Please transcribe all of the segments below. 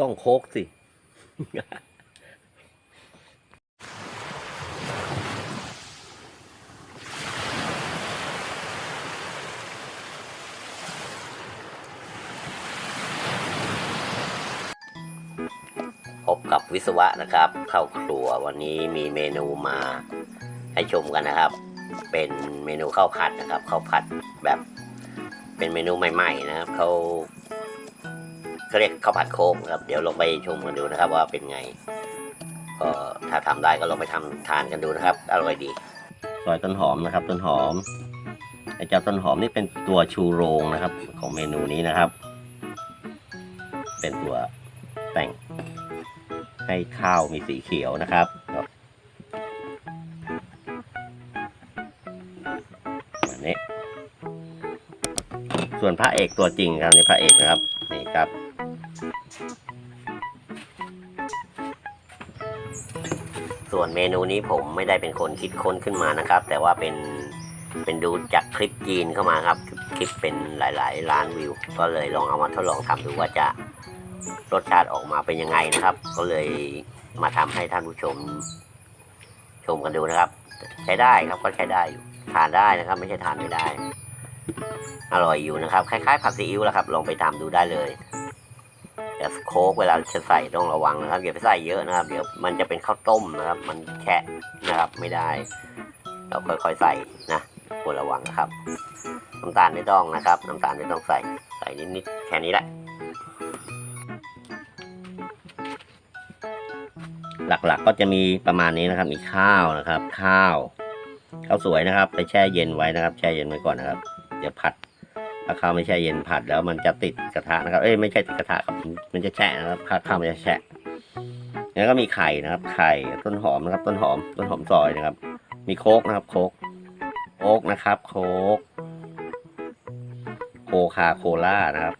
ต้องโคกสิ พบกับวิศวะนะครับเข้าครัววันนี้มีเมนูมาให้ชมกันนะครับ เป็นเมนูข้าวผัดนะครับข้าวผัดแบบเป็นเมนูใหม่ ๆ นะครับเขา เขาเรียกข้าวผัดโค้งครับ เดี๋ยวลองไปชมกันดูนะครับ ว่าเป็นไง ก็ถ้าทำได้ก็ลองไปทำทานกันดูนะครับ อร่อยดีซอยต้นหอมนะครับ ต้นหอมไอ้เจ้าต้นหอมนี่เป็นตัวชูโรงนะครับ ของเมนูนี้นะครับ เป็นตัวแต่งให้ข้าวมีสีเขียวนะครับแบบนี้ส่วนพระเอกตัวจริงครับในพระเอกนะครับ ครับ ส่วนเมนูนี้ผมไม่ได้เป็นคนคิดค้นขึ้นมานะครับ แต่ว่าเป็นเป็นดูจากคลิปจีนเข้ามาครับ คลิปเป็นหลาย ๆ ล้านวิว ก็เลยลองเอามาทดลองทำดูว่าจะรสชาติออกมาเป็นยังไงนะครับ ก็เลยมาทำให้ท่านผู้ชมชมกันดูนะครับ ใช้ได้ครับก็ใช้ได้อยู่ทานได้นะครับ ไม่ใช่ทานไม่ได้ อร่อยอยู่นะครับ คล้ายๆ ผัดซีอิ๊วแหละครับลองไปทำดูได้เลยแต่โค้กเวลาจะใส่ต้องระวังนะครับอย่าไปใส่เยอะนะครับ เดี๋ยวมันจะเป็นข้าวต้มนะครับ มันแฉะนะครับไม่ได้ เราค่อยๆใส่นะควรระวังนะครับน้ำตาลไม่ต้องนะครับ น้ำตาลไม่ต้องใส่ใส่นิดๆแค่นี้แหละหลักๆก็จะมีประมาณนี้นะครับ มีข้าวนะครับ ข้าวข้าวสวยนะครับ ไปแช่เย็นไว้นะครับ แช่เย็นไว้ก่อนนะครับ เดี๋ยวผัดถ้าข้าวไม่แช่เย็นผัดแล้วมันจะติดกระทะนะครับ เอ้ยไม่ใช่ติดกระทะครับมันจะแฉะนะครับข้าวข้าวมันจะแฉะแล้วก็มีไข่นะครับ ไข่ต้นหอมนะครับ ต้นหอม ต้นหอมซอยนะครับ มีโคกนะครับ โคกโคกนะครับ โคกโคคาโคล่านะครับ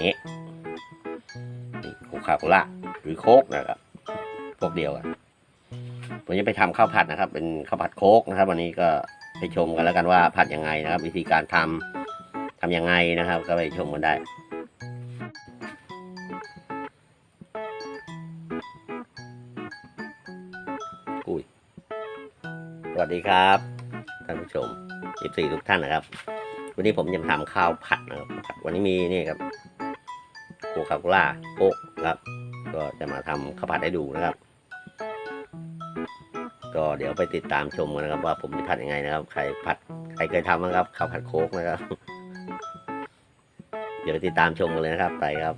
นี่นี่โคคาโคล่าหรือโคกนะครับพวกเดียวกัน ผมจะไปทำข้าวผัดนะครับ เป็นข้าวผัดโคกนะครับ วันนี้ก็ไปชมกันแล้วกันว่าผัดยังไงนะครับ วิธีการทำทำยังไงนะครับ ก็ไปชมกันได้อุ้ยสวัสดีครับท่านผู้ชม14ทุกท่านนะครับ วันนี้ผมจะมาทำข้าวผัดนะครับ วันนี้มีนี่ครับโคคาโคล่าโคกครับ ก็จะมาทำข้าวผัดให้ดูนะครับ ก็เดี๋ยวไปติดตามชมกันนะครับ ว่าผมจะผัดยังไงนะครับ ใครผัดใครเคยทำนะครับข้าวผัดโคกนะครับ เดี๋ยวไปติดตามชมกันเลยนะครับไปครับ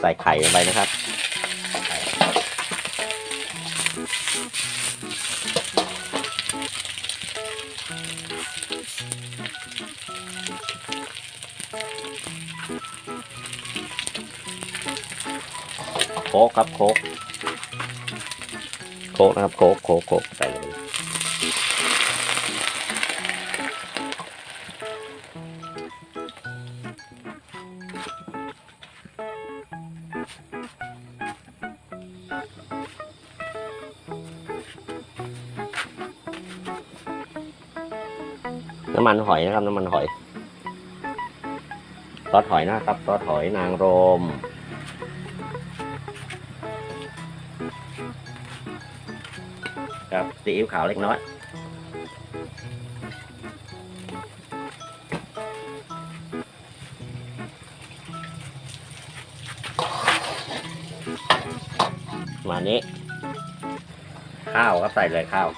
ใส่ไข่ลงไปนะครับ โคกครับโคกโคกนะครับโคกโคกโคกใส่เลย น้ำมันหอยนะครับ น้ำมันหอยซอสหอยนะครับซอสหอยนางรมครับซีอิ๊วขาวเล็กน้อยมานี้ ข้าวครับใส่เลยข้าว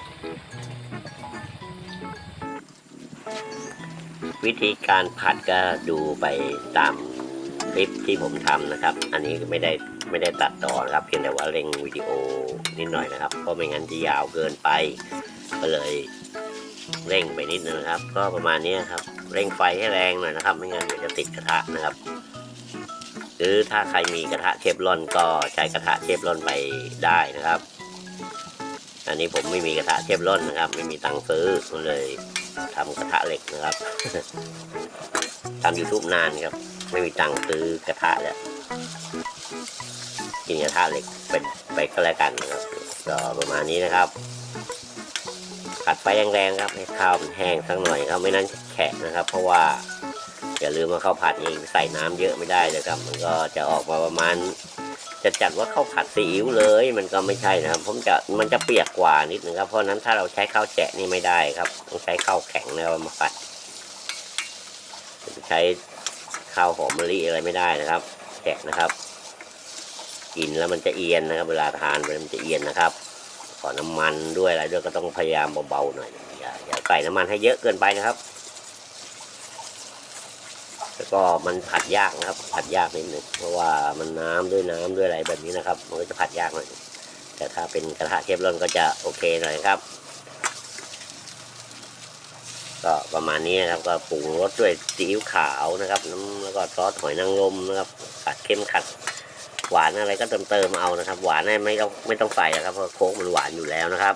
วิธีการผัดก็ดูไปตามคลิปที่ผมทำนะครับ อันนี้ไม่ได้ไม่ได้ตัดต่อนะครับเพียงแต่ว่าเร่งวิดีโอนิดหน่อยนะครับ เพราะไม่งั้นจะยาวเกินไป ก็เลยเร่งไปนิดนึงนะครับ ก็ประมาณนี้ครับ เร่งไฟให้แรงหน่อยนะครับ ไม่งั้นเดี๋ยวจะติดกระทะนะครับ หรือถ้าใครมีกระทะเชฟรอนก็ใช้กระทะเชฟรอนไปได้นะครับ อันนี้ผมไม่มีกระทะเชฟรอนนะครับ ไม่มีตังค์ซื้อก็เลย ทำกระทะเหล็กนะครับทำยูทูบนานครับ ไม่มีตังค์ซื้อกระทะแล้วกินกระทะเหล็กเป็นไปก็แล้วกันนะครับ ก็ประมาณนี้นะครับผัดไฟแรงๆครับให้ข้าวมันแห้งสักหน่อยครับไม่นั้นแฉะนะครับ เพราะว่าอย่าลืมว่าข้าวผัดนี่ใส่น้ำเยอะไม่ได้เลยครับ มันก็จะออกมาประมาณ จะจัดว่าข้าวผัดซีอิ๊วเลยมันก็ไม่ใช่นะครับผมจะมันจะเปียกกว่านิดนึงครับ เพราะนั้นถ้าเราใช้ข้าวแฉะนี่ไม่ได้ครับ ต้องใช้ข้าวแข็งนะครับมาผัดใช้ข้าวหอมมะลิอะไรไม่ได้นะครับแฉะนะครับ กินแล้วมันจะเอียนนะครับ เวลาทานไปมันจะเอียนนะครับขอน้ำมันด้วยอะไรด้วยก็ต้องพยายามเบาๆหน่อยอย่าอย่าใส่น้ำมันให้เยอะเกินไปนะครับ ก็มันผัดยากนะครับ ผัดยากนิดหนึ่งเพราะว่ามันน้ำด้วยน้ำด้วยอะไรแบบนี้นะครับ มันก็จะผัดยากหน่อยแต่ถ้าเป็นกระทะเทฟลอนก็จะโอเคหน่อยครับ ก็ประมาณนี้นะครับ ก็ปรุงรสด้วยซีอิ๊วขาวนะครับ น้ำแล้วก็ซอสหอยนางรมนะครับขัดเข้มขัดหวานอะไรก็เติมเติมเอานะครับ หวานไม่ต้องไม่ต้องใส่นะครับเพราะโค้กมันหวานอยู่แล้วนะครับ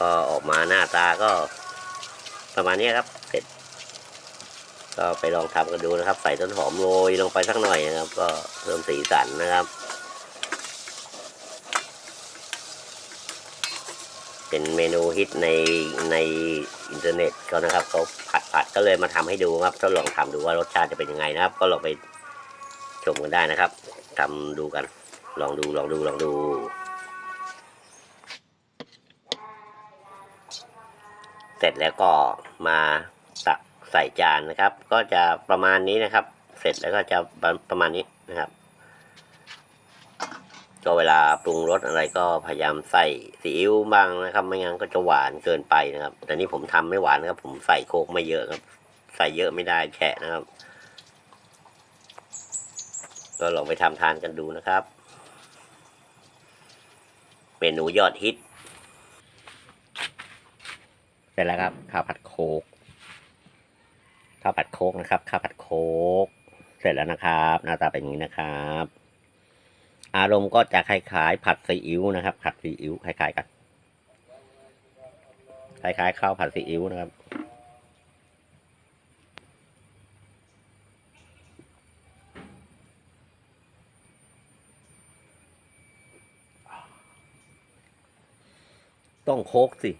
ก็ออกมาหน้าตาก็ ประมาณนี้ครับเสร็จก็ไปลองทำกันดูนะครับ ใส่ต้นหอมโรยลงไปสักหน่อยนะครับ ก็เพิ่มสีสันนะครับ เป็นเมนูฮิตในในอินเทอร์เน็ตเขานะครับเขาผัดผัดก็เลยมาทำให้ดูครับทดลองทำดูว่ารสชาติจะเป็นยังไงนะครับ ก็ลองไปชมกันได้นะครับทำดูกัน ลองดูลองดูลองดู เส ร็จแล้วก็มาตักใส่จานนะครับ ก็จะประมาณนี้นะครับ เสร็จแล้วก็จะประมาณนี้นะครับ ก็เวลาปรุงรสอะไรก็พยายามใส่ซีอิ๊วบ้างนะครับ ไม่งั้นก็จะหวานเกินไปนะครับ แต่นี่ผมทำไม่หวานนะครับ ผมใส่โคกไม่เยอะครับ ใส่เยอะไม่ได้แฉะนะครับ ก็ลองไปทำทานกันดูนะครับ เมนูยอดฮิต เสร็จแล้วครับข้าวผัดโคกข้าวผัดโคกนะครับข้าวผัดโคกเสร็จแล้วนะครับ หน้าตาเป็นอย่างนี้นะครับ อารมณ์ก็จะคล้ายๆผัดซีอิ๊วนะครับ ผัดซีอิ๊วคล้ายๆกันคล้ายๆข้าวผัดซีอิ๊วนะครับต้องโคกสิ